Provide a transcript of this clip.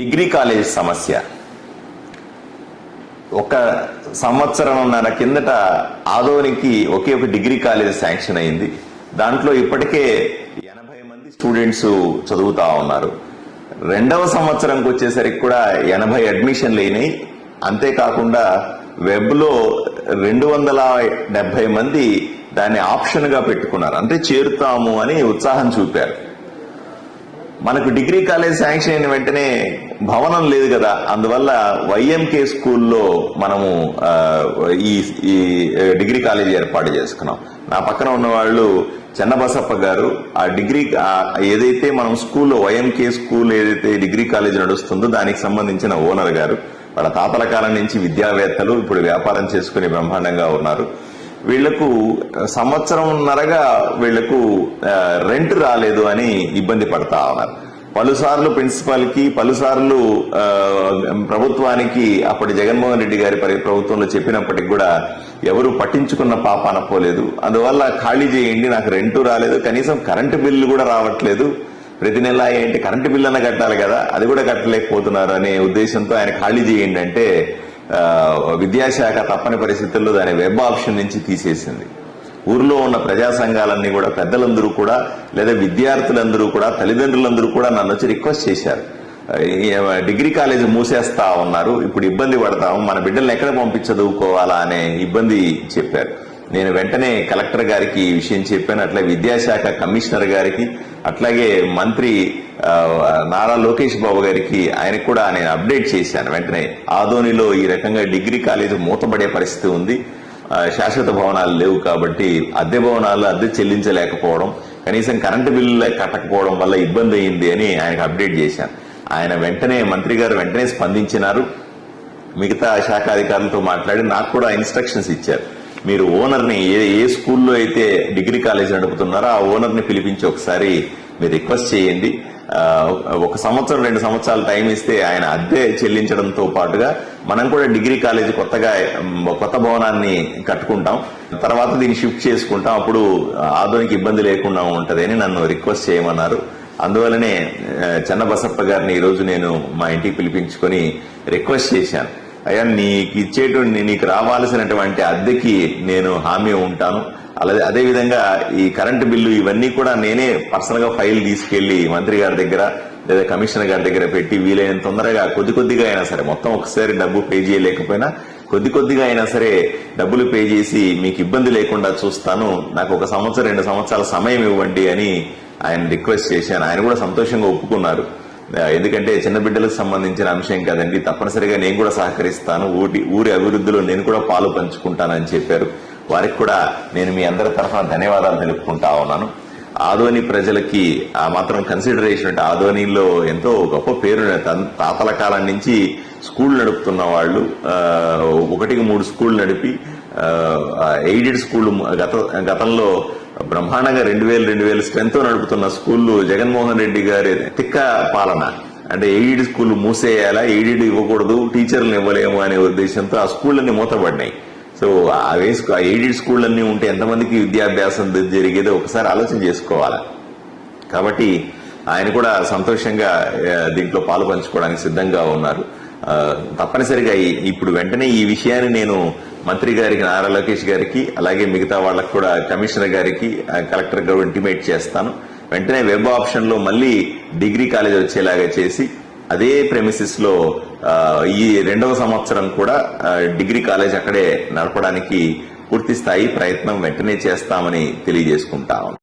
Degree college సమస్య. ఒక సంవత్సరంన్నర కిందట ఆదోనికి ఒకే ఒక డిగ్రీ కాలేజ్ శాంక్షన్ అయింది. దాంట్లో ఇప్పటికే ఎనభై మంది స్టూడెంట్స్ చదువుతా ఉన్నారు. రెండవ సంవత్సరంకి వచ్చేసరికి కూడా ఎనభై అడ్మిషన్లు అయినాయి. అంతేకాకుండా వెబ్లో రెండు వందల డెబ్బై మంది దాన్ని ఆప్షన్గా పెట్టుకున్నారు. అంటే చేరుతాము అని ఉత్సాహం చూపారు. మనకు డిగ్రీ కాలేజ్ శాంక్షన్ అయిన వెంటనే భవనం లేదు కదా. అందువల్ల వైఎంకే స్కూల్లో మనము ఈ ఈ డిగ్రీ కాలేజ్ ఏర్పాటు చేసుకున్నాం. నా పక్కన ఉన్న వాళ్ళు చెన్నబసప్ప గారు ఆ డిగ్రీ ఏదైతే మనం స్కూల్లో వైఎంకే స్కూల్ ఏదైతే డిగ్రీ కాలేజ్ నడుస్తుందో దానికి సంబంధించిన ఓనర్ గారు వాళ్ళ తాతల కాలం నుంచి విద్యావేత్తలు ఇప్పుడు వ్యాపారం చేసుకుని బ్రహ్మాండంగా ఉన్నారు. వీళ్ళకు సంవత్సరంన్నరగా వీళ్ళకు రెంట్ రాలేదు అని ఇబ్బంది పడతా ఉన్నారు. పలుసార్లు ప్రిన్సిపాల్కి పలుసార్లు ప్రభుత్వానికి అప్పటి జగన్మోహన్ రెడ్డి గారి ప్రభుత్వంలో చెప్పినప్పటికి కూడా ఎవరు పట్టించుకున్న పాప అనపోలేదు. అందువల్ల ఖాళీ చేయండి నాకు రెంటు రాలేదు కనీసం కరెంటు బిల్లు కూడా రావట్లేదు. ప్రతి నెల ఏంటి కరెంటు బిల్లు అన్న కట్టాలి కదా అది కూడా కట్టలేకపోతున్నారు అనే ఉద్దేశంతో ఆయన ఖాళీ చేయండి అంటే విద్యాశాఖ తప్పని పరిస్థితుల్లో దాని వెబ్ ఆప్షన్ నుంచి తీసేసింది. ఊర్లో ఉన్న ప్రజా సంఘాలన్నీ కూడా పెద్దలందరూ కూడా లేదా విద్యార్థులందరూ కూడా తల్లిదండ్రులందరూ కూడా నన్ను వచ్చి రిక్వెస్ట్ చేశారు. డిగ్రీ కాలేజ్ మూసేస్తా ఉన్నారు ఇప్పుడు ఇబ్బంది పడతాము మన బిడ్డల్ని ఎక్కడ పంపించి చదువుకోవాలా అనే ఇబ్బంది చెప్పారు. నేను వెంటనే కలెక్టర్ గారికి ఈ విషయం చెప్పాను అట్లే విద్యాశాఖ కమిషనర్ గారికి అట్లాగే మంత్రి నారా లోకేష్ బాబు గారికి ఆయనకు కూడా నేను అప్డేట్ చేశాను. వెంటనే ఆదోనిలో ఈ రకంగా డిగ్రీ కాలేజ్ మూతపడే పరిస్థితి ఉంది. శాశ్వత భవనాలు లేవు కాబట్టి అద్దె భవనాలు అద్దె చెల్లించలేకపోవడం కనీసం కరెంటు బిల్లు కట్టకపోవడం వల్ల ఇబ్బంది అయింది అని ఆయనకు అప్డేట్ చేశాను. ఆయన వెంటనే మంత్రి గారు వెంటనే స్పందించినారు. మిగతా శాఖ అధికారులతో మాట్లాడి నాకు కూడా ఇన్స్ట్రక్షన్స్ ఇచ్చారు. మీరు ఓనర్ని ఏ ఏ స్కూల్లో అయితే డిగ్రీ కాలేజ్ నడుపుతున్నారో ఆ ఓనర్ని పిలిపించి ఒకసారి మీరు రిక్వెస్ట్ చేయండి. ఒక సంవత్సరం రెండు సంవత్సరాలు టైం ఇస్తే ఆయన అద్దె చెల్లించడంతో పాటుగా మనం కూడా డిగ్రీ కాలేజ్ కొత్తగా కొత్త భవనాన్ని కట్టుకుంటాం. తర్వాత దీన్ని షిఫ్ట్ చేసుకుంటాం. అప్పుడు ఆధునిక ఇబ్బంది లేకుండా ఉంటుందని నన్ను రిక్వెస్ట్ చేయమన్నారు. అందువలనే చెన్నబసప్ప గారిని ఈరోజు నేను మా ఇంటికి పిలిపించుకొని రిక్వెస్ట్ చేశాను. అయ్యా నీకు ఇచ్చేటువంటి నీకు రావాల్సినటువంటి అద్దెకి నేను హామీ ఉంటాను. అలాగే అదే విధంగా ఈ కరెంటు బిల్లు ఇవన్నీ కూడా నేనే పర్సనల్గా ఫైల్ తీసుకెళ్ళి మంత్రి గారి దగ్గర లేదా కమిషనర్ గారి దగ్గర పెట్టి వీలైనంత తొందరగా కొద్ది కొద్దిగా అయినా సరే మొత్తం ఒకసారి డబ్బు పే చేయలేకపోయినా కొద్ది కొద్దిగా అయినా సరే డబ్బులు పే చేసి మీకు ఇబ్బంది లేకుండా చూస్తాను. నాకు ఒక సంవత్సరం రెండు సంవత్సరాల సమయం ఇవ్వండి అని ఆయన రిక్వెస్ట్ చేశాను. ఆయన కూడా సంతోషంగా ఒప్పుకున్నారు. ఎందుకంటే చిన్న బిడ్డలకు సంబంధించిన అంశం కదండి. తప్పనిసరిగా నేను కూడా సహకరిస్తాను. ఊటి ఊరి అభివృద్ధిలో నేను కూడా పాలు పంచుకుంటానని చెప్పారు. వారికి కూడా నేను మీ అందరి తరఫున ధన్యవాదాలు తెలుపుకుంటా ఉన్నాను. ఆదోని ప్రజలకి ఆ మాత్రం కన్సిడరేషన్ అంటే ఆదోనిలో ఎంతో గొప్ప పేరు తాతల కాలం నుంచి స్కూల్ నడుపుతున్న వాళ్ళు ఒకటికి మూడు స్కూల్ నడిపి ఎయిడెడ్ స్కూల్ గత గతంలో బ్రహ్మాండంగా రెండు వేలు రెండు వేలు స్ట్రెంత్ నడుపుతున్న స్కూళ్ళు జగన్మోహన్ రెడ్డి గారి తిక్క పాలన. అంటే ఎయిడెడ్ స్కూల్ మూసేయాలా? ఎయిడెడ్ ఇవ్వకూడదు టీచర్లను ఇవ్వలేము అనే ఉద్దేశంతో ఆ స్కూళ్ళన్నీ మూతపడినాయి సో అవే స్కూ- ఆ ఎయిడెడ్ స్కూళ్ళన్నీ ఉంటే ఎంతమందికి విద్యాభ్యాసం జరిగేదో ఒకసారి ఆలోచన చేసుకోవాలి? కాబట్టి ఆయన కూడా సంతోషంగా దీంట్లో పాలు పంచుకోవడానికి సిద్ధంగా ఉన్నారు. తప్పనిసరిగా ఇప్పుడు వెంటనే ఈ విషయాన్ని నేను మంత్రి గారికి నారా లోకేష్ గారికి అలాగే మిగతా వాళ్ళకు కూడా కమిషనర్ గారికి కలెక్టర్ గారు ఇంటిమేట్ చేస్తాను. వెంటనే వెబ్ ఆప్షన్లో మళ్ళీ డిగ్రీ కాలేజ్ వచ్చేలాగా చేసి అదే ప్రెమిసిస్లో ఈ రెండవ సంవత్సరం కూడా డిగ్రీ కాలేజ్ అక్కడే నడపడానికి పూర్తి స్థాయి ప్రయత్నం వెంటనే చేస్తామని తెలియజేసుకుంటా